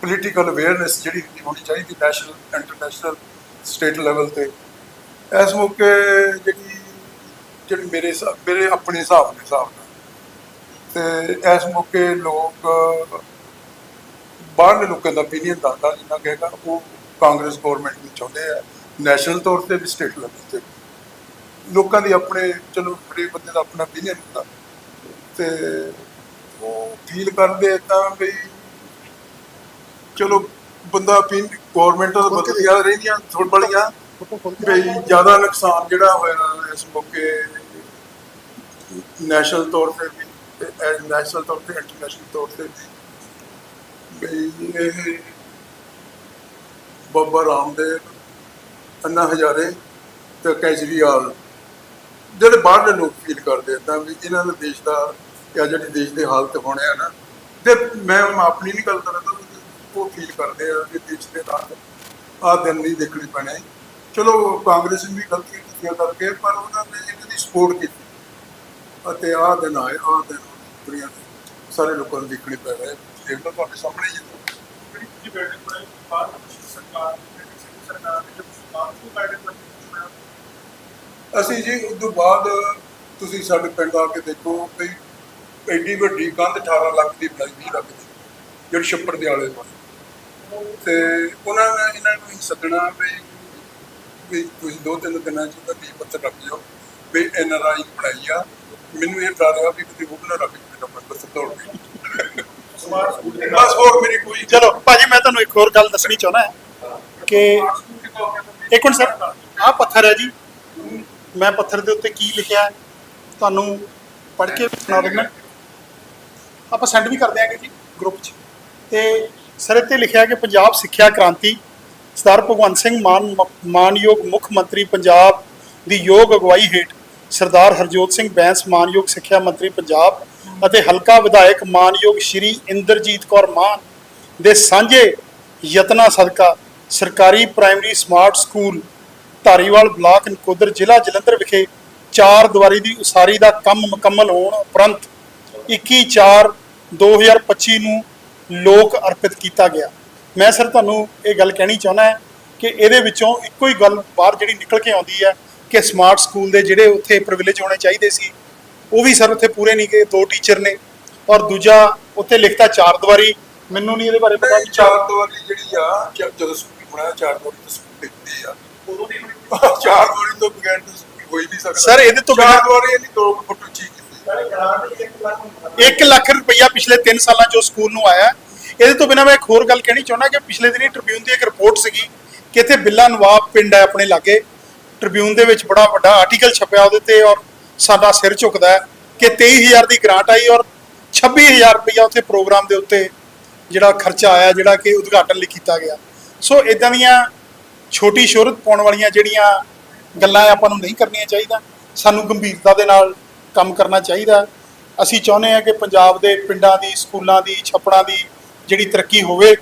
ਪੋਲੀਟੀਕਲ ਅਵੇਅਰਨੈਸ ਜਿਹੜੀ ਹੋਣੀ ਚਾਹੀਦੀ ਨੈਸ਼ਨਲ ਇੰਟਰਨੈਸ਼ਨਲ ਸਟੇਟ ਲੈਵਲ ਤੇ। ਇਸ ਮੌਕੇ ਜਿਹੜੀ ਜਿਹੜੀ ਮੇਰੇ ਹਿਸਾਬ- ਮੇਰੇ ਆਪਣੇ ਹਿਸਾਬ ਦੇ ਹਿਸਾਬ ਨਾਲ, ਤੇ ਇਸ ਮੌਕੇ ਲੋਕ ਬਾਹਰਲੇ ਲੋਕਾਂ ਦਾ ਓਪੀਨੀਅਨ ਦੱਸਦਾ, ਜਿੰਨਾ ਕਹੇਗਾ ਉਹ ਕਾਂਗਰਸ ਗਵਰਨਮੈਂਟ ਨੂੰ ਚਾਹੁੰਦੇ ਆ। ਨੈਸ਼ਨਲ ਤੌਰ ਤੇ ਵੀ ਸਟੇਟ ਲੈਵਲ ਤੇ ਲੋਕਾਂ ਦੀ ਆਪਣੇ ਚਲੋ ਹਰੇਕ ਬੰਦੇ ਦਾ ਆਪਣਾ opinion ਹੁੰਦਾ। ਤੇ ਉਹ ਫੀਲ ਕਰਦੇ ਤਾਂ ਵੀ ਚਲੋ ਬੰਦਾ ਵੀ ਗਵਰਨਮੈਂਟ ਦਾ ਬਦਲੀਆਂ ਰਹਿੰਦੀਆਂ ਥੋੜ ਬੜੀਆਂ ਵੀ ਜ਼ਿਆਦਾ ਨੁਕਸਾਨ ਜਿਹੜਾ ਹੋਇਆ ਇਸ ਮੌਕੇ ਨੈਸ਼ਨਲ ਤੌਰ ਤੇ ਵੀ ਨੈਸ਼ਨਲ ਤੌਰ ਤੇ ਇੰਟਰਨੈਸ਼ਨਲ ਤੌਰ ਤੇ ਵੀ ਇਹ ਬਾਬਾ ਰਾਮਦੇਵ ਅੰਨਾ ਹਜ਼ਾਰੇ ਤੇ ਕੇਜਰੀਵਾਲ। ਜਿਹੜੇ ਬਾਹਰਲੇ ਲੋਕ ਫੀਲ ਕਰਦੇ ਤਾਂ ਵੀ ਇਹਨਾਂ ਦੇ ਦੇਸ਼ ਦਾ ਜਾਂ ਜਿਹੜੀ ਦੇਸ਼ ਦੇ ਹਾਲਤ ਹੋਣੇ ਆ ਨਾ, ਤੇ ਮੈਂ ਆਪਣੀ ਨਹੀਂ ਗੱਲ ਕਰਦਾ ਉਹ ਫੀਲ ਕਰਦੇ ਆ ਕਿ ਦੇਸ਼ ਦੇ ਨਾਲ ਆਹ ਦਿਨ ਨਹੀਂ ਦੇਖਣੇ ਪੈਣੇ। ਚਲੋ, ਕਾਂਗਰਸ ਨੇ ਵੀ ਗਲਤੀਆਂ ਕੀਤੀਆਂ ਕਰਕੇ, ਪਰ ਉਹਨਾਂ ਨੇ ਇਹਨਾਂ ਦੀ ਸਪੋਰਟ ਕੀਤੀ। ਅਤੇ ਆਹ ਦਿਨ ਆਏ, ਆਹ ਦਿਨ ਦੁਨੀਆ ਦੇ ਸਾਰੇ ਲੋਕਾਂ ਨੂੰ ਦੇਖਣੇ ਪੈ ਰਹੇ ਦੇਖ ਤੁਹਾਡੇ ਸਾਹਮਣੇ ਹੀ ਜਿਹੜੀ ਬੈਠਕ ਬਣਾਈ ਬਾਅਦ ਸਰਕਾਰ ਸਰਕਾਰ ਨੇ ਅਸੀਂ ਜੀ ਉਸ ਤੋਂ ਬਾਅਦ ਤੁਸੀਂ ਸਾਡੇ ਪਿੰਡ ਆ ਕੇ ਦੇਖੋ ਵੀ ਐਡੀ ਵੱਡੀ ਕੰਧ 18 ਲੱਖ ਦੀ ਬਣਾਈ 20 ਲੱਖ ਦੀ ਜਿਹੜੀ ਛੱਪੜ ਦੇ ਆਲੇ ਦੁਆਲੇ। ਤੇ ਉਹਨਾਂ ਨੇ ਇਹਨਾਂ ਨੂੰ ਹੀ ਸੱਦਣਾ ਵੀ ਵੀ ਤੁਸੀਂ ਦੋ ਤਿੰਨ ਦਿਨਾਂ ਚ ਉਹਦਾ ਨੀਂਹ ਪੱਥਰ ਰੱਖ ਜਾਓ ਵੀ ਐਨ ਆਰ ਆਈ ਬਣਾਈ ਆ। ਮੈਨੂੰ ਇਹ ਡਰ ਆ ਵੀ ਕਿਤੇ ਉਹ ਨਾ ਰੱਖ ਕੇ ਨੰਬਰ ਪੱਥਰ ਤੋੜ ਕੇ ਸਮਾਰਟ ਸਕੂਲ ਦੇ ਬਸ ਹੋਰ ਮੇਰੀ ਕੋਈ ਚਲੋ ਭਾਜੀ ਮੈਂ ਤੁਹਾਨੂੰ ਇੱਕ ਹੋਰ ਗੱਲ ਦੱਸਣੀ ਚਾਹੁੰਦਾ। ਹਾਂ। ਕਿ ਇੱਕ ਮਿੰਟ ਸਰ, ਆਹ ਪੱਥਰ ਹੈ ਜੀ। ਮੈਂ ਪੱਥਰ ਦੇ ਉੱਤੇ ਕੀ ਲਿਖਿਆ ਹੈ, ਤੁਹਾਨੂੰ ਪੜ੍ਹ ਕੇ ਸੁਣਾ ਦਿੰਦਾ ਆਪਾਂ ਸੈਂਡ ਵੀ ਕਰ ਦਿਆਂਗੇ ਜੀ ਗਰੁੱਪ 'ਚ। ਤੇ ਸਰ, ਇੱਥੇ ਲਿਖਿਆ ਕਿ ਪੰਜਾਬ ਸਿੱਖਿਆ ਕ੍ਰਾਂਤੀ, ਸਰਦਾਰ ਭਗਵੰਤ ਸਿੰਘ ਮਾਨ, ਮਾਨਯੋਗ ਮੁੱਖ ਮੰਤਰੀ ਪੰਜਾਬ ਦੀ ਯੋਗ ਅਗਵਾਈ ਹੇਠ ਸਰਦਾਰ ਹਰਜੋਤ ਸਿੰਘ ਬੈਂਸ, ਮਾਨਯੋਗ ਸਿੱਖਿਆ ਮੰਤਰੀ ਪੰਜਾਬ ਅਤੇ ਹਲਕਾ ਵਿਧਾਇਕ ਮਾਨਯੋਗ ਸ਼੍ਰੀ ਇੰਦਰਜੀਤ ਕੌਰ ਮਾਨ ਦੇ ਸਾਂਝੇ ਯਤਨਾਂ ਸਦਕਾ ਸਰਕਾਰੀ primary smart school Dhariwal block Nakodar ਜ਼ਿਲ੍ਹਾ ਜਲੰਧਰ ਵਿਖੇ ਚਾਰ ਦੀਵਾਰੀ ਦੀ ਉਸਾਰੀ ਦਾ ਕੰਮ ਮੁਕੰਮਲ ਹੋਣ ਉਪਰੰਤ 21/4/2025 ਨੂੰ ਲੋਕ ਅਰਪਿਤ ਕੀਤਾ ਗਿਆ। ਮੈਂ ਸਰ ਤੁਹਾਨੂੰ ਇਹ ਗੱਲ ਕਹਿਣੀ ਚਾਹੁੰਦਾ ਹਾਂ ਕਿ ਇਹਦੇ ਵਿੱਚੋਂ ਇੱਕੋ ਹੀ ਗੱਲ ਬਾਹਰ ਜਿਹੜੀ ਨਿਕਲ ਕੇ ਆਉਂਦੀ ਹੈ ਕਿ ਸਮਾਰਟ ਸਕੂਲ ਦੇ ਜਿਹੜੇ ਉੱਥੇ ਪ੍ਰਿਵਿਲੇਜ ਹੋਣੇ ਚਾਹੀਦੇ ਸੀ, ਉਹ ਵੀ ਸਰ ਉੱਥੇ ਪੂਰੇ ਨਹੀਂ ਗਏ, ਦੋ ਟੀਚਰ ਨੇ ਔਰ ਦੂਜਾ ਉੱਥੇ ਲਿਖਤਾ ਚਾਰ ਦੀਵਾਰੀ। ਮੈਨੂੰ ਨਹੀਂ ਇਹਦੇ ਬਾਰੇ ਪਤਾ ਵੀ ਚਾਰ ਦੀਵਾਰੀ ਜਿਹੜੀ ਆ, ਜਦੋਂ ਬਣਾਇਆ ਚਾਰ ਦੀਵਾਰੀ ਤਾਂ ਸਕੂਲ ਦਿੱਤੀ ਆ ਉਦੋਂ ਦੀ ਚਾਰ ਦੀਵਾਰੀ ਤੋਂ ਬਗੈਰ ਤਾਂ ਸਕੂਲ ਹੋ ਹੀ ਨਹੀਂ ਸਕਦਾ। ਸਰ, ਇਹਦੇ ਤੋਂ ਚਾਰ ਦੀਵਾਰੀ ਇਹਦੀ ਦੋ ਕੁ ਫੁੱਟ ਉੱਚੀ ਕੀਤੀ ਸਾਰੇ ਗ੍ਰਾਂਟ ਦੀ 1 ਲੱਖ ਹੁੰਦਾ 1 ਲੱਖ ਰੁਪਈਆ ਪਿਛਲੇ 3 ਸਾਲਾਂ ਚੋਂ ਸਕੂਲ ਨੂੰ ਆਇਆ। ਇਹਦੇ ਤੋਂ ਬਿਨਾਂ ਮੈਂ ਇੱਕ ਹੋਰ ਗੱਲ ਕਹਿਣੀ ਚਾਹੁੰਦਾ ਕਿ ਪਿਛਲੇ ਦਿਨੀ ਟ੍ਰਿਬਿਊਨ ਦੀ ਇੱਕ ਰਿਪੋਰਟ ਸੀਗੀ ਕਿ ਇੱਥੇ ਬਿੱਲਾ ਨਵਾਬ ਪਿੰਡ ਹੈ ਆਪਣੇ ਲਾਗੇ। ਟ੍ਰਿਬਿਊਨ ਦੇ ਵਿੱਚ ਬੜਾ ਵੱਡਾ ਆਰਟੀਕਲ ਛਪਿਆ ਉਹਦੇ ਤੇ ਔਰ ਸਾਡਾ ਸਿਰ ਝੁਕਦਾ ਹੈ ਕਿ 23000 ਦੀ ਗ੍ਰਾਂਟ ਆਈ ਔਰ 26000 ਰੁਪਈਆ ਉੱਥੇ ਪ੍ਰੋਗਰਾਮ ਦੇ ਉੱਤੇ ਜਿਹੜਾ ਖਰਚਾ ਆਇਆ ਜਿਹੜਾ ਕਿ ਉਦਘਾਟਨ ਲਈ ਕੀਤਾ ਗਿਆ। ਸੋ ਇਦਾਂ ਦੀਆਂ ਛੋਟੀ ਸ਼ੋਹਰਤ ਪਾਉਣ ਵਾਲੀਆਂ ਜਿਹੜੀਆਂ ਗੱਲਾਂ ਆਪਾਂ ਨੂੰ ਨਹੀਂ ਕਰਨੀਆਂ ਚਾਹੀਦਾ, ਸਾਨੂੰ ਗੰਭੀਰਤਾ ਦੇ ਨਾਲ ਕੰਮ ਕਰਨਾ ਚਾਹੀਦਾ। ਅਸੀਂ ਚਾਹੁੰਦੇ ਹਾਂ ਕਿ ਪੰਜਾਬ ਦੇ ਪਿੰਡਾਂ ਦੀ, ਸਕੂਲਾਂ ਦੀ, ਛੱਪੜਾਂ ਦੀ ਜਿਹੜੀ ਤਰੱਕੀ ਹੋਵੇ,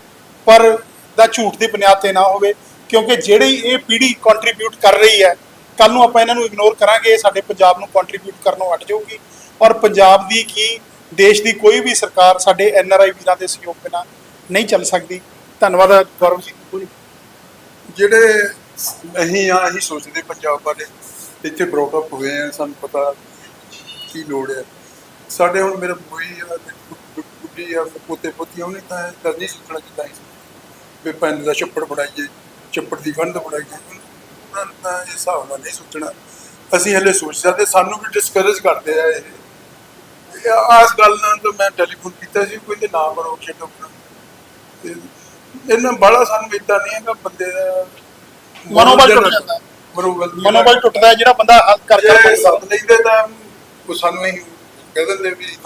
ਪਰ ਦਾ ਝੂਠ ਦੀ ਬੁਨਿਆਦ ਤੇ ਨਾ ਹੋਵੇ, ਕਿਉਂਕਿ ਜਿਹੜੀ ਇਹ ਪੀੜ੍ਹੀ ਕੰਟਰੀਬਿਊਟ ਕਰ ਰਹੀ ਹੈ ਕੱਲ ਨੂੰ ਆਪਾਂ ਇਹਨਾਂ ਨੂੰ ਇਗਨੋਰ ਕਰਾਂਗੇ ਸਾਡੇ ਪੰਜਾਬ ਨੂੰ ਕੰਟਰੀਬਿਊਟ ਕਰਨੋਂ ਹਟ ਜਾਊਗੀ। ਔਰ ਪੰਜਾਬ ਦੀ ਕੀ, ਦੇਸ਼ ਦੀ ਕੋਈ ਵੀ ਸਰਕਾਰ ਸਾਡੇ ਐਨ ਆਰ ਆਈ ਵੀਰਾਂ ਦੇ ਸਹਿਯੋਗ ਬਿਨਾਂ ਨਹੀਂ ਚੱਲ ਸਕਦੀ। ਧੰਨਵਾਦ ਗੌਰਵ ਜੀ। ਜਿਹੜੇ ਅਸੀਂ ਆ, ਅਸੀਂ ਸੋਚਦੇ ਪੰਜਾਬ ਬਾਰੇ, ਇੱਥੇ ਬਰੋਕਅਪ ਹੋਏ ਆ, ਸਾਨੂੰ ਪਤਾ ਕੀ ਲੋੜ ਹੈ ਸਾਡੇ ਹੁਣ ਮੇਰੇ ਬੋਈ ਆ, ਤੇ ਗੁ- ਆ ਤੇ ਪੋਤੇ ਪੋਤੀਆਂ, ਉਹਨੇ ਤਾਂ ਇਹ ਗੱਲ ਨਹੀਂ ਸੋਚਣਾ ਜਿੱਦਾਂ ਅਸੀਂ ਵੀ ਪੈਨ ਦਾ ਛੱਪੜ ਬਣਾਈਏ, ਛੱਪੜ ਦੀ ਕੰਧ ਬਣਾਈਏ, ਉਹਨਾਂ ਨੇ ਤਾਂ ਇਸ ਹਿਸਾਬ ਨਾਲ ਨਹੀਂ ਸੋਚਣਾ। ਅਸੀਂ ਹਲੇ ਸੋਚ ਸਕਦੇ, ਸਾਨੂੰ ਵੀ ਡਿਸਕਰੇਜ ਕਰਦੇ ਆ ਇਹ। ਆਸ ਗੱਲ ਨਾਲ ਤਾਂ ਮੈਂ ਟੈਲੀਫੋਨ ਕੀਤਾ ਸੀ ਕੋਈ ਤੇ ਨਾ ਬਣੋ ਛੱਡੋ। ਬਣੋ ਤੇ ਇਹਨਾਂ ਬਾਲਾ ਸਾਨੂੰ ਇਦਾਂ ਨਹੀਂ ਹੈਗਾ ਬੰਦੇ ਦਾ ਮਨੋਬਲ ਟੁੱਟ ਜਾਂਦਾ ਹੈ। ਮਨੋਬਲ ਮਨੋਬਲ ਟੁੱਟਦਾ ਹੈ ਜਿਹੜਾ ਬੰਦਾ ਹੱਲ ਕਰ ਜੇ ਕਰ ਲੈਂਦੇ ਤਾਂ ਉਹ ਸਾਨੂੰ ਹੀ ਕਹਿ ਦਿੰਦੇ ਵੀ